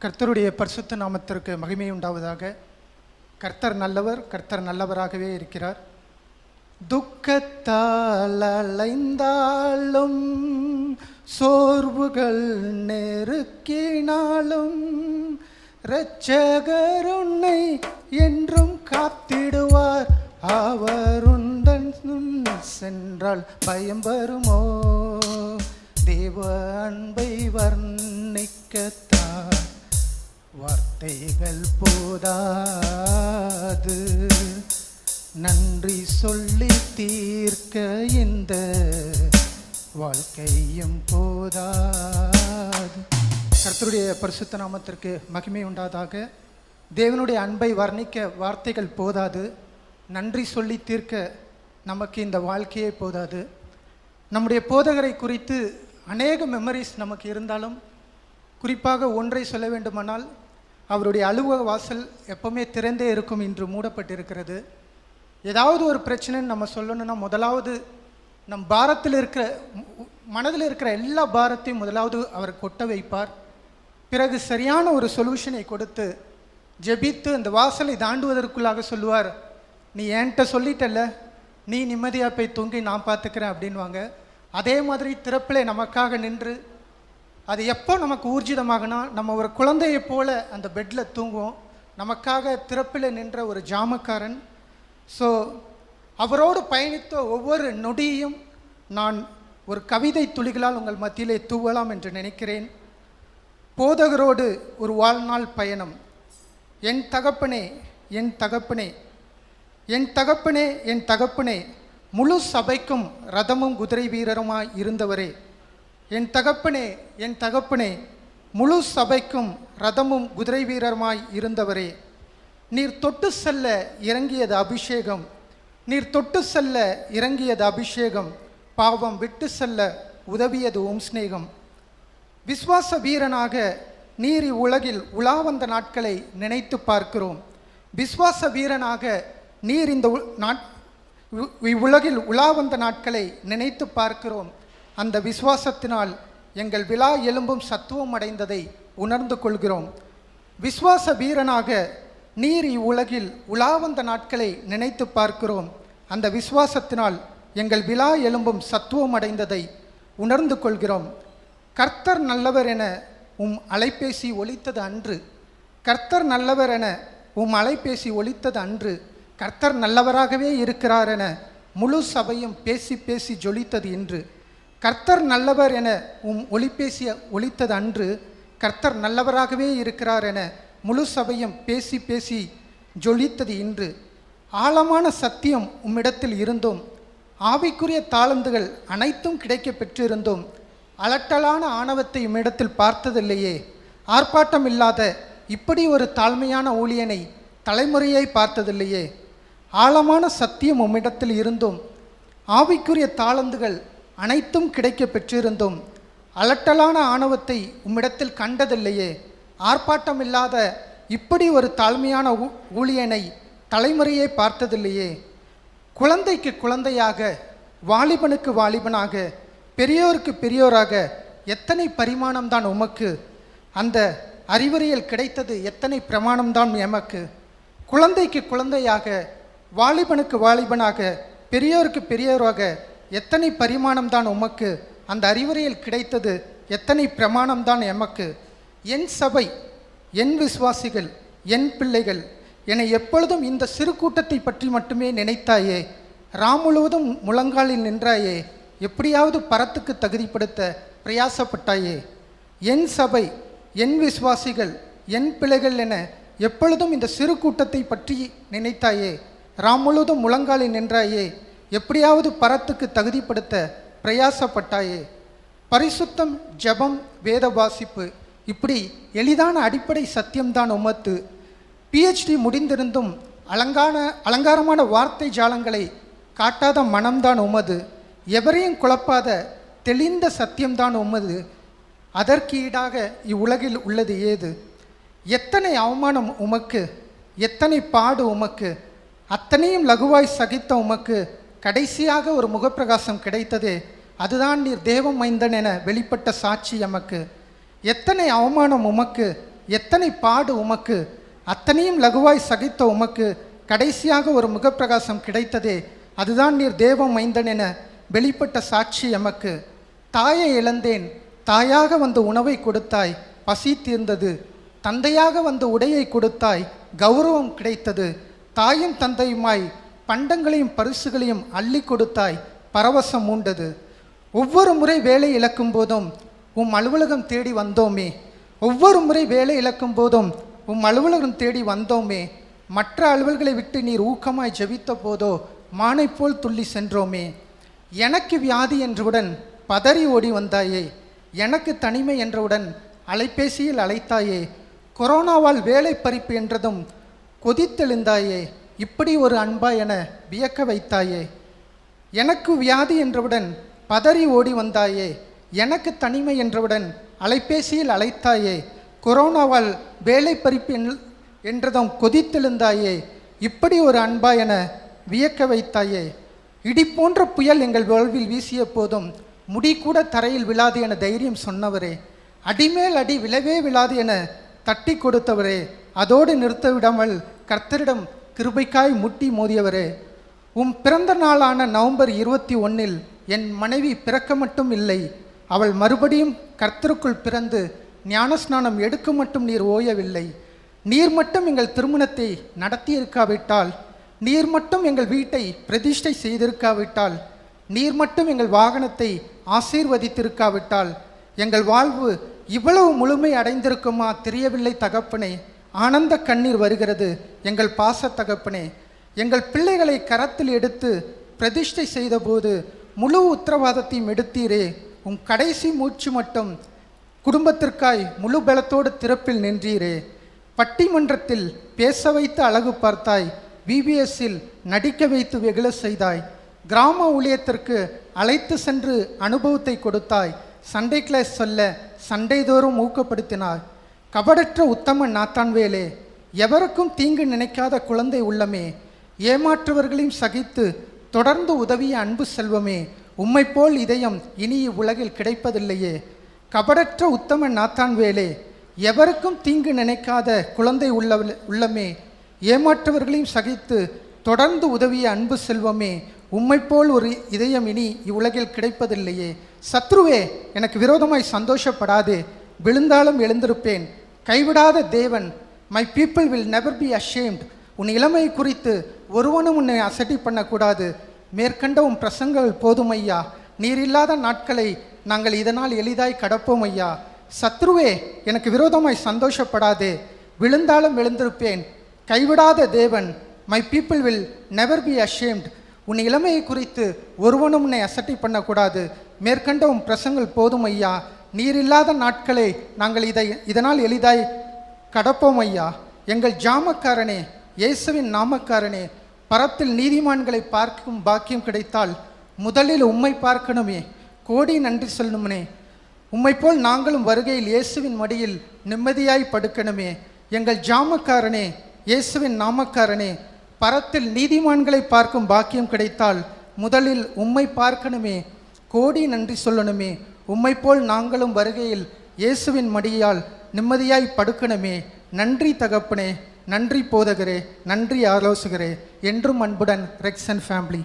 கர்த்தருடைய பரிசுத்த நாமத்திற்கு மகிமை உண்டாவதாக. கர்த்தர் நல்லவர் கர்த்தர் நல்லவராகவே இருக்கிறார். துக்கத்தால் அலைந்தாலும் சோர்வுகள் நெருக்கினாலும் இரட்சகர் உன்னை என்றும் காத்திடுவார். அவர் உந்தன் சென்றால் பயம் வருமோ? தேவ அன்பை வர்ணிக்கத்தான். வார்த்தைகள் போதாது. நன்றி சொல்லி தீர்க்க இந்த வாழ்க்கையும் போதாது. கர்த்தருடைய பரிசுத்த நாமத்திற்கு மகிமை உண்டாதாக. தேவனுடைய அன்பை வர்ணிக்க வார்த்தைகள் போதாது. நன்றி சொல்லி தீர்க்க நமக்கு இந்த வாழ்க்கையே போதாது. நம்முடைய போதகரை குறித்து அநேக மெமரிஸ் நமக்கு இருந்தாலும் குறிப்பாக ஒன்றை சொல்ல வேண்டுமானால் அவருடைய அலுவலக வாசல் எப்பவுமே திறந்தே இருக்கும் இன்று மூடப்பட்டிருக்கிறது. ஏதாவது ஒரு பிரச்சனைன்னு நம்ம சொல்லணும்னா முதலாவது நம் பாரத்தில் இருக்கிற மனதில் இருக்கிற எல்லா பாரத்தையும் முதலாவது அவர் கொட்ட வைப்பார். பிறகு சரியான ஒரு சொல்யூஷனை கொடுத்து ஜெபித்து அந்த வாசலை தாண்டுவதற்குள்ளாக சொல்லுவார் நீ என்கிட்ட சொல்லிட்டல்ல நீ நிம்மதியாக போய் தூங்கி நான் பார்த்துக்கிறேன் அப்படின்வாங்க அதே மாதிரி திறப்பிலே நமக்காக நின்று அது எப்போ நமக்கு ஊர்ஜிதமாகனா நம்ம ஒரு குழந்தையை போல அந்த பெட்டில் தூங்குவோம். நமக்காக திறப்பில் நின்ற ஒரு ஜாமக்காரன். ஸோ அவரோடு பயணித்த ஒவ்வொரு நொடியையும் நான் ஒரு கவிதை துளிகளால் உங்கள் மத்தியிலே தூவலாம் என்று நினைக்கிறேன். போதகரோடு ஒரு வாழ்நாள் பயணம். என் தகப்பனே என் தகப்பனே என் தகப்பனே என் தகப்பனே முழு சபைக்கும் ரதமும் குதிரை வீரருமாய் இருந்தவரே. என் தகப்பனே என் தகப்பனே முழு சபைக்கும் ரதமும் குதிரை வீரருமாய் இருந்தவரே நீர் தொட்டு செல்ல இறங்கியது அபிஷேகம் நீர் தொட்டு செல்ல இறங்கியது அபிஷேகம் பாவம் விட்டு செல்ல உதவியது ஓம் ஸ்நேகம் விஸ்வாச வீரனாக நீர் இவ்வுலகில் உலா வந்த நாட்களை நினைத்து பார்க்கிறோம். விஸ்வாச வீரனாக நீர் இந்த உ- நாட் இவ்வுலகில் உலா வந்த நாட்களை நினைத்து பார்க்கிறோம். அந்த விசுவாசத்தினால் எங்கள் விழா எலும்பும் சத்துவம் அடைந்ததை உணர்ந்து கொள்கிறோம். விஸ்வாச வீரனாக நீர் இவ்வுலகில் உலாவந்த நாட்களை நினைத்து பார்க்கிறோம். அந்த விசுவாசத்தினால் எங்கள் விழா எலும்பும் சத்துவம் அடைந்ததை உணர்ந்து கொள்கிறோம். கர்த்தர் நல்லவர் என உம் அலைபேசி ஒலித்தது அன்று. கர்த்தர் நல்லவர் என உம் அலைபேசி ஒலித்தது அன்று. கர்த்தர் நல்லவராகவே இருக்கிறார் என முழு சபையும் பேசி பேசி ஜொலித்தது இன்று. கர்த்தர் நல்லவர் என உம் ஒளிபேசிய ஒழித்தது அன்று கர்த்தர் நல்லவராகவே இருக்கிறார் என முழு சபையும் பேசி பேசி ஜொலித்தது இன்று. ஆழமான சத்தியம் உம்மிடத்தில் இருந்தும் ஆவிக்குரிய தாளந்துகள் அனைத்தும் கிடைக்க பெற்றிருந்தும் அலட்டலான ஆணவத்தை உம்மிடத்தில் பார்த்ததில்லையே. ஆர்ப்பாட்டம் இல்லாத இப்படி ஒரு தாழ்மையான ஊழியனை தலைமுறையை பார்த்ததில்லையே. ஆழமான சத்தியம் உம்மிடத்தில் இருந்தும் ஆவிக்குரிய தாளந்துகள் அனைத்தும் கிடைக்க பெற்றிருந்தும் அலட்டலான ஆணவத்தை உம்மிடத்தில் கண்டதில்லையே. ஆர்ப்பாட்டம் இல்லாத இப்படி ஒரு தாழ்மையான ஊ- ஊழியனை தலைமுறையே பார்த்ததில்லையே. குழந்தைக்கு குழந்தையாக வாலிபனுக்கு வாலிபனாக பெரியோருக்கு பெரியோராக எத்தனை பரிமாணம்தான் உமக்கு? அந்த அறிவுரையில் கிடைத்தது எத்தனை பிரமாணம்தான் எமக்கு? குழந்தைக்கு குழந்தையாக வாலிபனுக்கு வாலிபனாக பெரியோருக்கு பெரியோராக எத்தனை பரிமாணம் தான் உமக்கு அந்த அறிவுரையில் கிடைத்தது? எத்தனை பிரமாணம் தான் எமக்கு? என் சபை என் விசுவாசிகள் என் பிள்ளைகள் என எப்பொழுதும் இந்த சிறு கூட்டத்தை பற்றி மட்டுமே நினைத்தாயே? ராம் முழுவதும் முழங்காலில் நின்றாயே? எப்படியாவது பரத்துக்கு தகுதிப்படுத்த பிரயாசப்பட்டாயே? என் சபை என் விசுவாசிகள் என் பிள்ளைகள் என எப்பொழுதும் இந்த சிறு கூட்டத்தை பற்றி நினைத்தாயே? ராம் முழுவதும் முழங்காலில் நின்றாயே? எப்படியாவது பரத்துக்கு தகுதிப்படுத்த பிரயாசப்பட்டாயே. பரிசுத்தம் ஜெபம் வேத வாசிப்பு இப்படி எளிதான அடிப்படை சத்தியம்தான் உமத்து பிஹெச்டி முடிந்திருந்தும் அலங்கான அலங்காரமான வார்த்தை ஜாலங்களை காட்டாத மனம்தான் உமது எவரையும் குழப்பாத தெளிந்த சத்தியம்தான் உமது அதற்கு ஈடாக இவ்வுலகில் உள்ளது ஏது? எத்தனை அவமானம் உமக்கு? எத்தனை பாடு உமக்கு? அத்தனையும் லகுவாய் சகித்த உமக்கு கடைசியாக ஒரு முகப்பிரகாசம் கிடைத்ததே அதுதான் நீர் தேவ மைந்தன் என வெளிப்பட்ட சாட்சி எமக்கு. எத்தனை அவமானம் உமக்கு எத்தனை பாடு உமக்கு அத்தனையும் லகுவாய் சகித்த உமக்கு கடைசியாக ஒரு முகப்பிரகாசம் கிடைத்ததே அதுதான் நீர் தேவ மைந்தன் என வெளிப்பட்ட சாட்சி எமக்கு. தாயை இழந்தேன் தாயாக வந்து உணவை கொடுத்தாய் பசி தீர்ந்தது. தந்தையாக வந்து உடையை கொடுத்தாய் கௌரவம் கிடைத்தது. தாயும் தந்தையுமாய் பண்டங்களையும் பரிசுகளையும் அள்ளி கொடுத்தாய். பரவசம் மூண்டது. ஒவ்வொரு முறை வேலை இழக்கும் போதும் உம் அலுவலகம் தேடி வந்தோமே. ஒவ்வொரு முறை வேலை இழக்கும் போதும் உம் அலுவலகம் தேடி வந்தோமே. மற்ற அலுவல்களை விட்டு நீர் ஊக்கமாய் ஜெபித்த போதோ மானை போல் துள்ளி சென்றோமே. எனக்கு வியாதி என்றவுடன் பதறி ஓடி வந்தாயே. எனக்கு தனிமை என்றவுடன் அலைபேசியில் அழைத்தாயே. கொரோனாவால் வேலை பறிப்பு என்றதும் கொதித்தெழுந்தாயே. இப்படி ஒரு அன்பா என வியக்க வைத்தாயே. எனக்கு வியாதி என்றவுடன் பதறி ஓடி வந்தாயே. எனக்கு தனிமை என்றவுடன் அலைபேசியில் அழைத்தாயே. கொரோனாவால் வேலை பறிப்பு என்- என்றதும் கொதித்தெழுந்தாயே. இப்படி ஒரு அன்பா என வியக்க வைத்தாயே. இடி போன்ற புயல் எங்கள் வாழ்வில் வீசிய போதும் முடி கூட தரையில் விழாது என தைரியம் சொன்னவரே. அடிமேல் அடி விழவே விழாது என தட்டி கொடுத்தவரே. அதோடு நிறுத்த விடாமல் கர்த்தரிடம் கிருபைக்காய் முட்டி மோதியவரே உம் பிறந்த நாளான நவம்பர் இருபத்தி ஒன்னில் என் மனைவி பிறக்க மட்டும் இல்லை அவள் மறுபடியும் கர்த்தருக்குள் பிறந்து ஞானஸ்நானம் எடுக்க மட்டும் நீர் ஓயவில்லை. நீர் மட்டும் எங்கள் திருமணத்தை நடத்தியிருக்காவிட்டால் நீர் மட்டும் எங்கள் வீட்டை பிரதிஷ்டை செய்திருக்காவிட்டால் நீர் மட்டும் எங்கள் வாகனத்தை ஆசீர்வதித்திருக்காவிட்டால் எங்கள் வாழ்வு இவ்வளவு முழுமை அடைந்திருக்குமா தெரியவில்லை தகப்பனே. ஆனந்த கண்ணீர் வருகிறது. எங்கள் பாச தகப்பனே எங்கள் பிள்ளைகளை கரத்தில் எடுத்து பிரதிஷ்டை செய்தபோது முழு உத்தரவாதத்தையும் எடுத்தீரே. உன் கடைசி மூச்சு மட்டும் குடும்பத்திற்காய் முழு பலத்தோடு திறப்பில் நின்றீரே. பட்டிமன்றத்தில் பேச வைத்து அழகு பார்த்தாய். விபிஎஸ்ஸில் நடிக்க வைத்து வெகுள செய்தாய். கிராம ஊழியத்திற்கு அழைத்து சென்று அனுபவத்தை கொடுத்தாய். சண்டே கிளாஸ் சொல்ல சண்டைதோறும் ஊக்கப்படுத்தினாய். கபடற்ற உத்தம நாத்தான்வேலே எவருக்கும் தீங்கு நினைக்காத குழந்தை உள்ளமே ஏமாற்றுவர்களையும் சகித்து தொடர்ந்து உதவிய அன்பு செல்வமே உம்மைப்போல் இதயம் இனி இவ்வுலகில் கிடைப்பதில்லையே. கபடற்ற உத்தம நாத்தான்வேலே எவருக்கும் தீங்கு நினைக்காத குழந்தை உள்ள உள்ளமே ஏமாற்றுவர்களையும் சகித்து தொடர்ந்து உதவிய அன்பு செல்வமே உம்மைப்போல் ஒரு இதயம் இனி இவ்வுலகில் கிடைப்பதில்லையே. சத்ருவே எனக்கு விரோதமாய் சந்தோஷப்படாதே. விழுந்தாலும் எழுந்திருப்பேன். கைவிடாத தேவன் my people will never be ashamed உன் இளமை குறித்து ஒருவனும் உன்னை அசட்டி பண்ணக்கூடாது. மேற்கண்ட உன் பிரசங்கள் போதும் ஐயா. நீரில்லாத நாட்களை நாங்கள் இதனால் எளிதாய் கடப்போம் ஐயா. சத்ருவே எனக்கு விரோதமாய் சந்தோஷப்படாதே. விழுந்தாலும் எழுந்திருப்பேன். கைவிடாத தேவன் my people will never be ashamed உன் இளமையை குறித்து ஒருவனும் உன்னை அசட்டி பண்ணக்கூடாது. மேற்கண்ட உன் பிரசங்கள் போதும் ஐயா. நீர் இல்லாத நாட்களே நாங்கள் இதை இதனால் எளிதாய் கடப்போம் ஐயா. எங்கள் ஜாமக்காரனே இயேசுவின் நாமக்காரனே பரத்தில் நீதிமான்களை பார்க்கும் பாக்கியம் கிடைத்தால் முதலில் உம்மை பார்க்கணுமே. கோடி நன்றி சொல்லணுமே உம்மை போல் நாங்களும் வருகையில் இயேசுவின் மடியில் நிம்மதியாய் படுக்கணுமே. எங்கள் ஜாமக்காரனே இயேசுவின் நாமக்காரனே பரத்தில் நீதிமான்களை பார்க்கும் பாக்கியம் கிடைத்தால் முதலில் உம்மை பார்க்கணுமே. கோடி நன்றி சொல்லணுமே. உம்மை போல் நாங்களும் வருகையில் இயேசுவின் மடியால் நிம்மதியாய் படுக்கணுமே. நன்றி தகப்பனே நன்றி போதகரே நன்றி ஆலோசகரே என்றும் அன்புடன் ரெக்ஸன் ஃபேமிலி.